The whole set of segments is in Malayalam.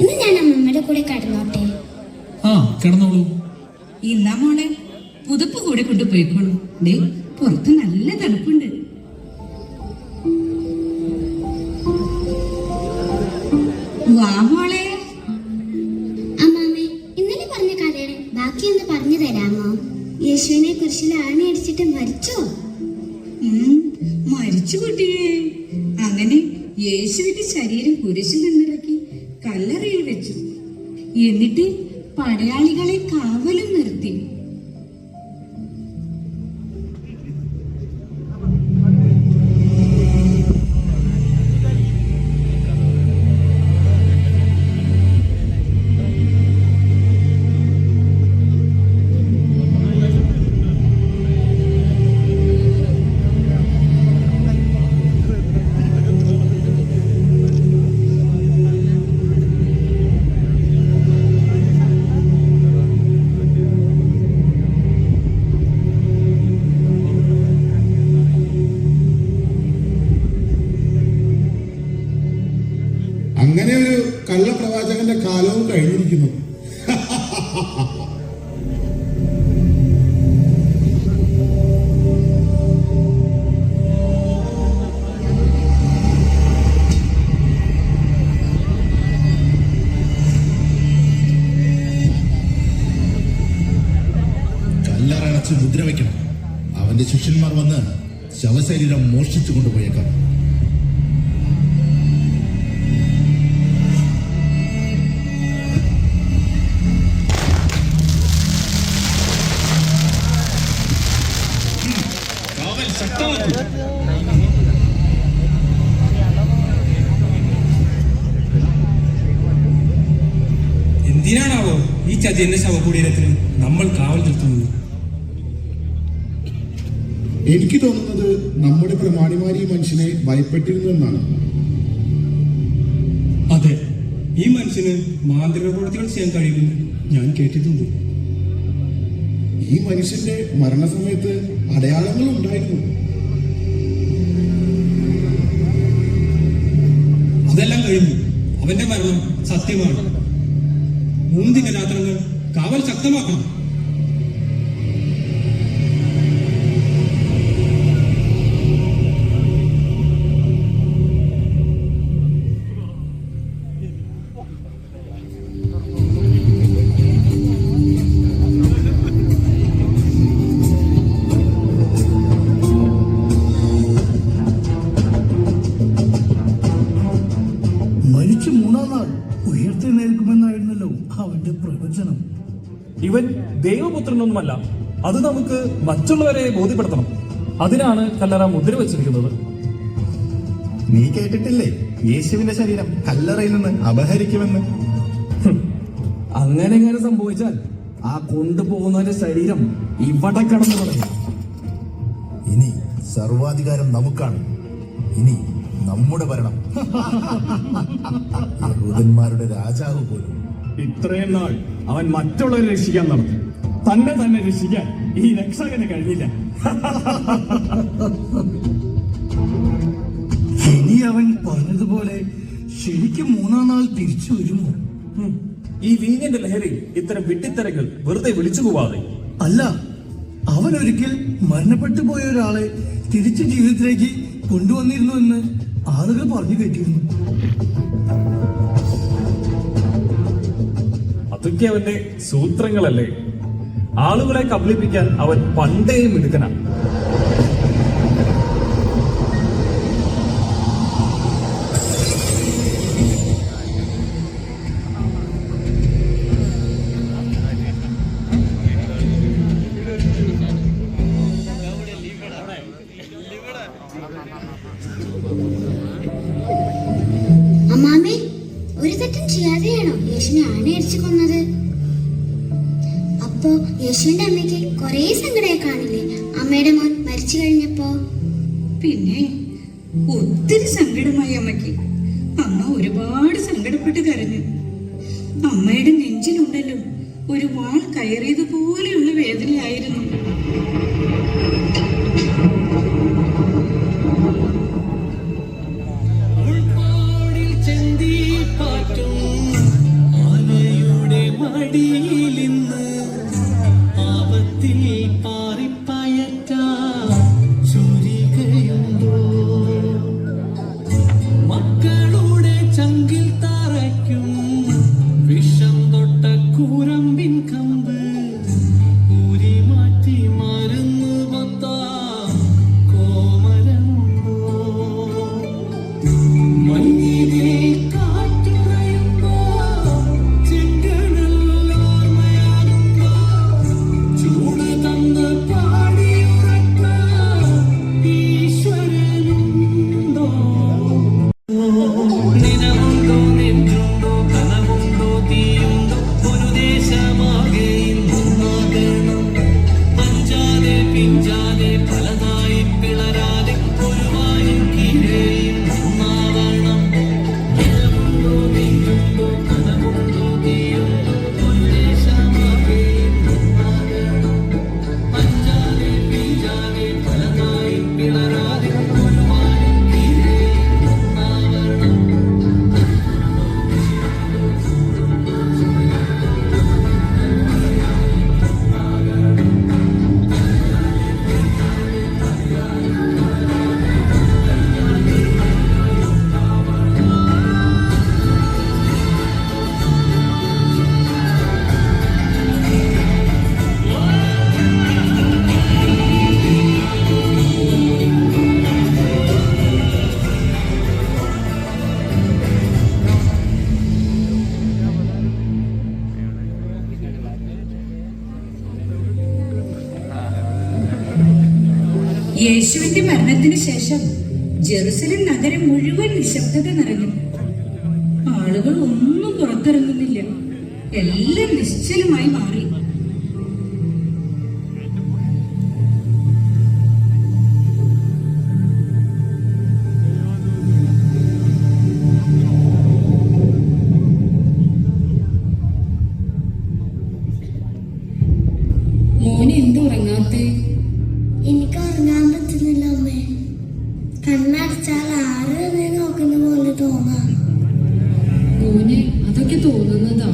ഇന്ന് ഞാൻ അമ്മമ്മയുടെ കൂടെ കടന്നോട്ടെ. ആ കിടന്നോളൂ. ഇന്നാ മോളെ പുതുപ്പ് കൂടെ കൊണ്ട് പോയിക്കോളൂ ദേ പുറത്ത് നല്ല തണുപ്പുണ്ട്. വാ മോളെ. അമ്മാമ്മേ ഇന്നലെ പറഞ്ഞ കഥയുടെ ബാക്കി ഒന്ന് പറഞ്ഞു തരാമോ? യേശുവിനെ കുരിശിൽ ആണി അടിച്ചിട്ട് മരിച്ചോ മരിച്ചു കുട്ടിയെ. അങ്ങനെ യേശുവിന്റെ ശരീരം കുരിശിൽ നിന്നിറക്കി കല്ലറയിൽ വെച്ചു. എന്നിട്ട് പടയാളികളെ കാവലും നിർത്തി. കല്ലറടച്ച് മുദ്ര വയ്ക്കണം. അവന്റെ ശിഷ്യന്മാർ വന്ന് ശവശരീരം മോഷ്ടിച്ചു കൊണ്ടുപോയേക്കാം. എന്തിനാണാവോ ഈ ചതി ചതിയന്റെ ശവകുടീരത്തിന് നമ്മൾ കാവൽ നിർത്തുന്നത്? എനിക്ക് തോന്നുന്നത് നമ്മുടെ പ്രമാണിമാരി ഈ മനുഷ്യനെ ഭയപ്പെട്ടിരുന്നു എന്നാണ്. അതെ ഈ മനുഷ്യന് മാന്ത്രിക പ്രവൃത്തികൾ ചെയ്യാൻ കഴിയുമെന്ന് ഞാൻ കേട്ടിട്ടുണ്ട്. ഈ മനുഷ്യന്റെ മരണസമയത്ത് അടയാളങ്ങൾ ഉണ്ടായിരുന്നു. അതെല്ലാം കഴിഞ്ഞു അവന്റെ മരണം സത്യമാണ്. മൂന്ന് ദിനരാത്രങ്ങൾ കാവൽ ശക്തമാക്കണം. അത് നമുക്ക് മറ്റുള്ളവരെ ബോധ്യപ്പെടുത്തണം. അതിനാണ് കല്ലറ മുദ്ര വെച്ചിരിക്കുന്നത്. നീ കേട്ടിട്ടില്ലേ? യേശുവിന്റെ ശരീരം കല്ലറയിൽ നിന്ന് അപഹരിക്കുമെന്ന്. അങ്ങനെ എങ്ങനെ സംഭവിച്ചാൽ ആ കൊണ്ടുപോകുന്നവന്റെ ശരീരം ഇവിടെ കടന്നു തുടങ്ങി. ഇനി സർവാധികാരം നമുക്കാണ്. ഇനി നമ്മുടെ ഭരണം. യഹൂദന്മാരുടെ രാജാവ് പോലും ഇത്രയും നാൾ അവൻ മറ്റുള്ളവരെ രക്ഷിക്കാൻ നടന്നു തന്നെ തന്നെ രക്ഷിക്കാൻ ഈ രക്ഷകന് കഴിഞ്ഞില്ല. ഇനി അവൻ പറഞ്ഞതുപോലെ ശരിക്കും മൂന്നാം നാൾ തിരിച്ചു വരുമോ? ഈ വീഞ്ഞിന്റെ ലഹരി ഇത്തരം വിട്ടിത്തരങ്ങൾ വെറുതെ വിളിച്ചു പോവാതെ അല്ല അവൻ ഒരിക്കൽ മരണപ്പെട്ടു പോയ ഒരാളെ തിരിച്ചു ജീവിതത്തിലേക്ക് കൊണ്ടുവന്നിരുന്നു എന്ന് ആളുകൾ പറഞ്ഞു കേട്ടിരുന്നു. അതൊക്കെ അവന്റെ സൂത്രങ്ങളല്ലേ? ആളുകളെ കബളിപ്പിക്കാൻ അവൻ പണ്ടേ മിടുക്കനാ പിന്നെ ഒത്തിരി സങ്കടമായി അമ്മയ്ക്ക്. അമ്മ ഒരുപാട് സങ്കടപ്പെട്ട് കരഞ്ഞു. അമ്മയുടെ നെഞ്ചിലുണ്ടല്ലോ ഒരു വാൾ കയറിയതുപോലെയുള്ള വേദനയായിരുന്നു. മരണത്തിന് ശേഷം ജെറുസലം നഗരം മുഴുവൻ നിശബ്ദത നിറഞ്ഞു. ആളുകൾ ഒന്നും പുറത്തിറങ്ങുന്നില്ല. എല്ലാം നിശ്ചലമായി മാറി. തോന്നുന്നതാ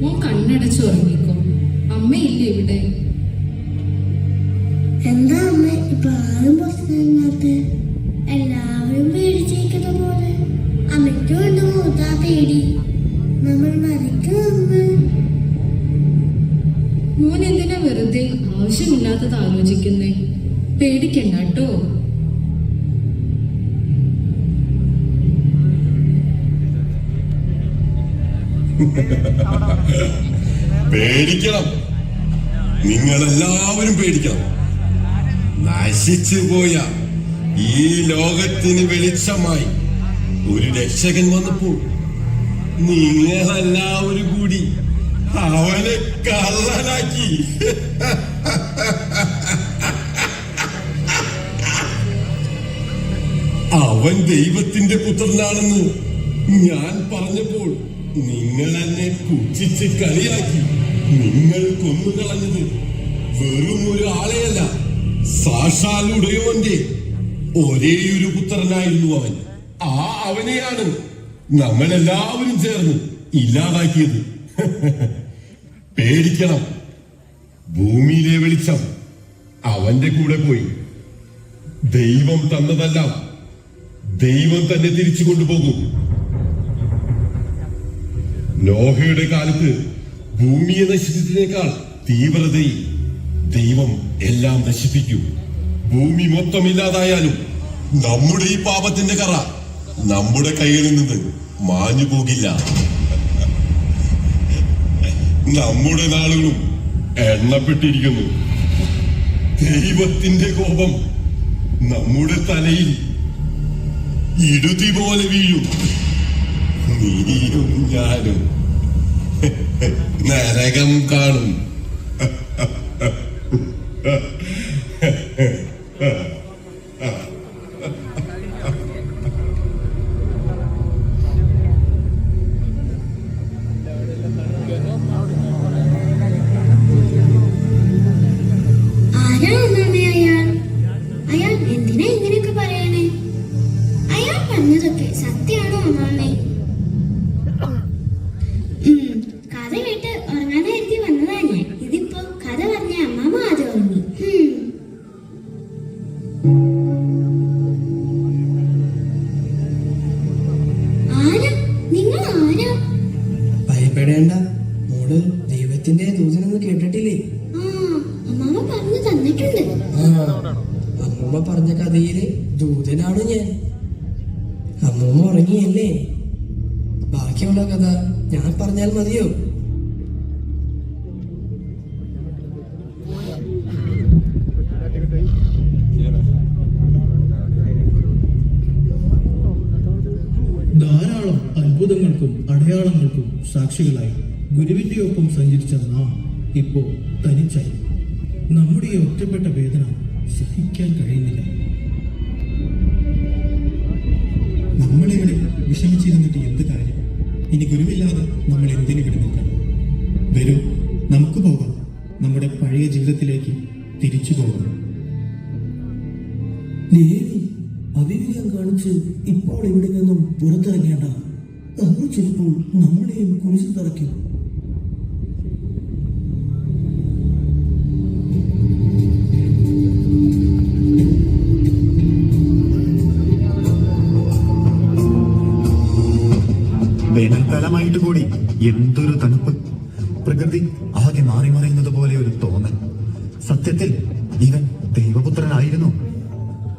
മോൻ കണ്ണടച്ച് ഉറങ്ങിക്കോ അമ്മയില്ലേ ഇവിടെ? പേടിക്കണം. നിങ്ങളെല്ലാവരും പേടിക്കണം. നശിച്ചു പോയ ഈ ലോകത്തിന് വെളിച്ചമായി ഒരു രക്ഷകൻ വന്നപ്പോൾ നിങ്ങളെല്ലാവരും കൂടി അവനെ കള്ളനാക്കി. അവൻ ദൈവത്തിന്റെ പുത്രനാണെന്ന് ഞാൻ പറഞ്ഞപ്പോൾ നിങ്ങൾ എന്നെ പുച്ഛിച്ച് കളിയാക്കി. നിങ്ങൾ കൊന്നുകളഞ്ഞത് വെറും ഒരു ആളെയല്ല സാക്ഷാൽ ഉടയോന്റെ ഒരേയൊരു പുത്രനായിരുന്നു അവൻ. ആ അവനെയാണ് നമ്മളെല്ലാവരും ചേർന്ന് ഇല്ലാതാക്കിയത്. പേടിക്കണം. ഭൂമിയിലെ വെളിച്ചം അവന്റെ കൂടെ പോയി. ദൈവം തന്നതല്ല ദൈവം തന്നെ തിരിച്ചു കൊണ്ടുപോകും. നോഹയുടെ കാലത്ത് ഭൂമിയെ നശിച്ചതിനേക്കാൾ തീവ്രതയിൽ ദൈവം എല്ലാം നശിപ്പിക്കും. ഭൂമി മൊത്തം ഇല്ലാതായാലും നമ്മുടെ ഈ പാപത്തിന്റെ കറ നമ്മുടെ കയ്യിൽ നിന്ന് മാഞ്ഞു പോകില്ല. നമ്മുടെ നാളുകളും എണ്ണപ്പെട്ടിരിക്കുന്നു. ദൈവത്തിന്റെ കോപം നമ്മുടെ തലയിൽ ഇടുതി പോലെ വീഴും. നീയും ഞാനും. നരകം കാണും. ഭയപ്പെടേണ്ട. മോൾ ദൈവത്തിന്റെ ദൂതനൊന്നും കേട്ടിട്ടില്ലേ? പറഞ്ഞു തന്നിട്ടുണ്ട്. അമ്മൂമ്മ പറഞ്ഞ കഥയിൽ ദൂതനാണ് ഞാൻ. അമ്മൂമ്മ ഉറങ്ങിയല്ലേ? ബാക്കിയുള്ള കഥ ഞാൻ പറഞ്ഞാൽ മതിയോ? അടയാളങ്ങൾക്കും സാക്ഷികളായി. ഗുരുവിന്റെ ഒപ്പം സഞ്ചരിച്ച നാം ഇപ്പോ തനിച്ചായി നമ്മുടെ ഒറ്റപ്പെട്ട വേദന സഹിക്കാൻ കഴിയുന്നില്ല. നമ്മളിവിടെ വിഷമിച്ചിരുന്നിട്ട് എന്ത് കാര്യം? ഇനി ഗുരുവില്ലാതെ നമ്മൾ എന്തിനു ഇവിടെ നിൽക്കണം? വരൂ നമുക്ക് പോകാം. നമ്മുടെ പഴയ ജീവിതത്തിലേക്ക് തിരിച്ചു പോകാം. ദേവി അവിവേകം കാണിച്ച് ഇപ്പോൾ ഇവിടെ നിന്നും പുറത്തിറങ്ങേണ്ട അവർ ചിലപ്പോൾ നമ്മളെയും കുരിശിൽ തറയ്ക്കും. വേനൽക്കാലമായിട്ട് കൂടി എന്തൊരു തണുപ്പ്. പ്രകൃതി ആകെ മാറി മറിയുന്നത് പോലെ ഒരു തോന്നൽ. സത്യത്തിൽ ഇവൻ ദൈവപുത്രനായിരുന്നു.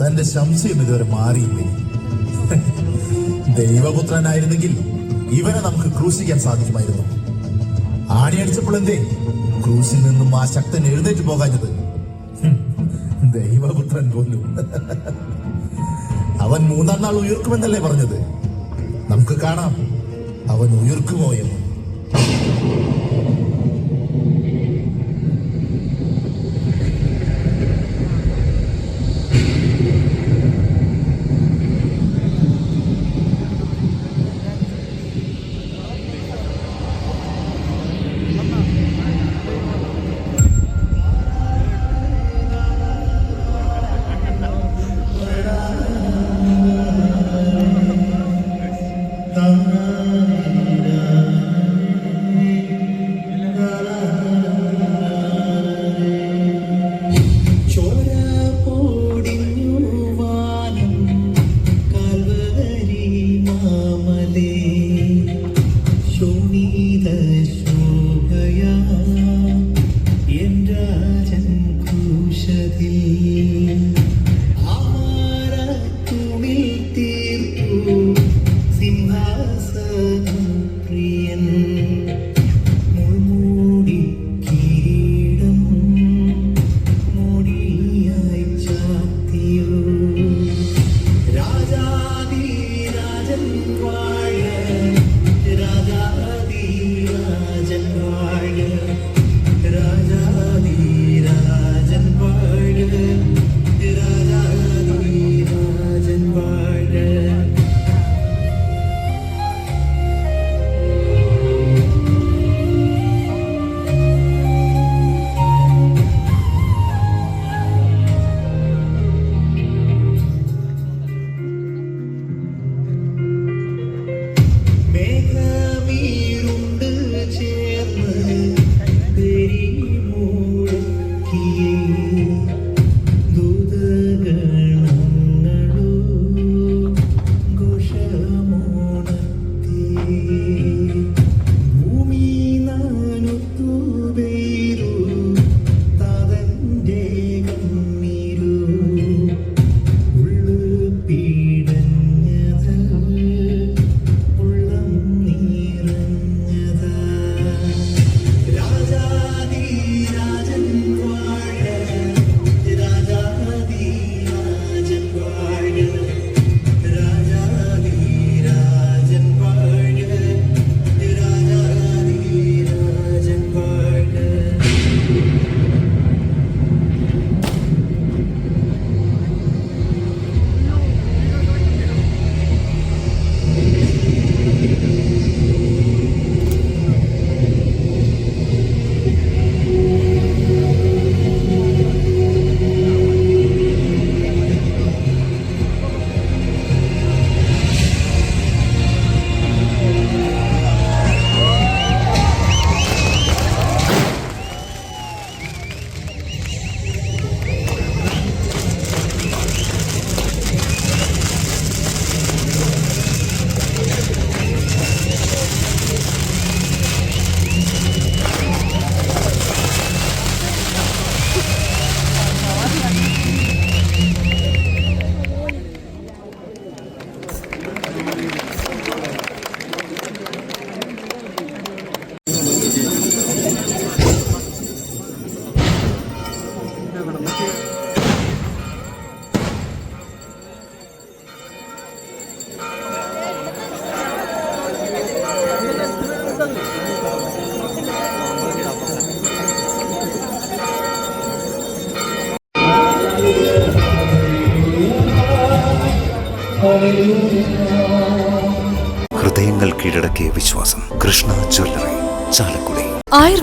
തന്റെ സംശയം ഇതുവരെ മാറിയില്ലേ? ദൈവപുത്രനായിരുന്നെങ്കിൽ ഇവനെ നമുക്ക് ക്രൂശിക്കാൻ സാധിക്കുമായിരുന്നു. ആണിയടിച്ചപ്പോൾ എന്തേ? ക്രൂശിൽ നിന്നും ആ ശക്തൻ എഴുന്നേറ്റ് പോകാഞ്ഞത്. ദൈവപുത്രൻ പോലും. അവൻ മൂന്നാം നാൾ ഉയർക്കുമെന്നല്ലേ പറഞ്ഞത്? നമുക്ക് കാണാം. അവൻ ഉയർക്കുമോ എന്ന്.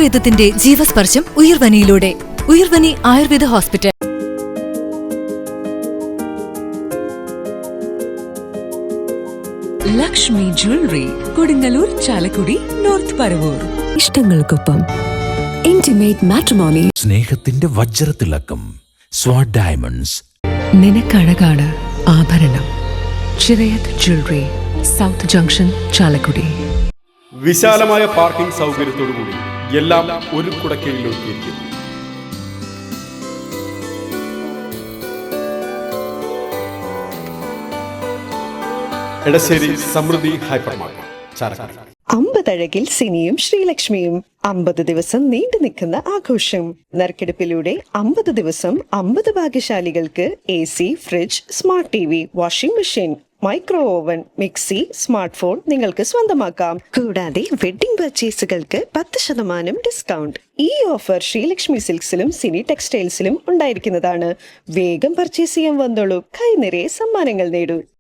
ആയുർവേദത്തിന്റെ ജീവസ്പർശം ഉയർവനിയിലൂടെ. Uyarvani Ayurveda hospital. Lakshmi jewellery Kodungallur Chalakudy north Paravur. ഇഷ്ടങ്ങൾക്കൊപ്പം intimate matrimony സ്നേഹത്തിന്റെ വജ്രത്തിളക്കം സ്വാഡ് ഡയമണ്ട്സ് നിനക്കഴകാണ് ആഭരണം. Chirayath jewellery south junction Chalakudy. വിശാലമായ പാർക്കിംഗ് സൗകര്യത്തോടുകൂടി. എല്ലാം ഒരു കുടക്കീഴിൽ എടശ്ശേരി സമൃദ്ധി ഹൈപ്പർ മാർക്കറ്റ് അമ്പതഴകിൽ സിനിയും ശ്രീലക്ഷ്മിയും അമ്പത് ദിവസം നീണ്ടു നിൽക്കുന്ന ആഘോഷം. നറുക്കെടുപ്പിലൂടെ അമ്പത് ദിവസം അമ്പത് ഭാഗ്യശാലികൾക്ക് A C fridge smart T V washing machine micro oven mixie smart phone നിങ്ങൾക്ക് സ്വന്തമാക്കാം. കൂടാതെ വെഡിംഗ് പർച്ചേസുകൾക്ക് പത്ത് ശതമാനം ഡിസ്കൗണ്ട്. ഈ ഓഫർ ശ്രീലക്ഷ്മി സിൽക്സിലും സിനി ടെക്സ്റ്റൈൽസിലും ഉണ്ടായിരിക്കുന്നതാണ്. വേഗം പർച്ചേസ് ചെയ്യാൻ വന്നോളൂ. കൈനിറയെ സമ്മാനങ്ങൾ നേടൂ.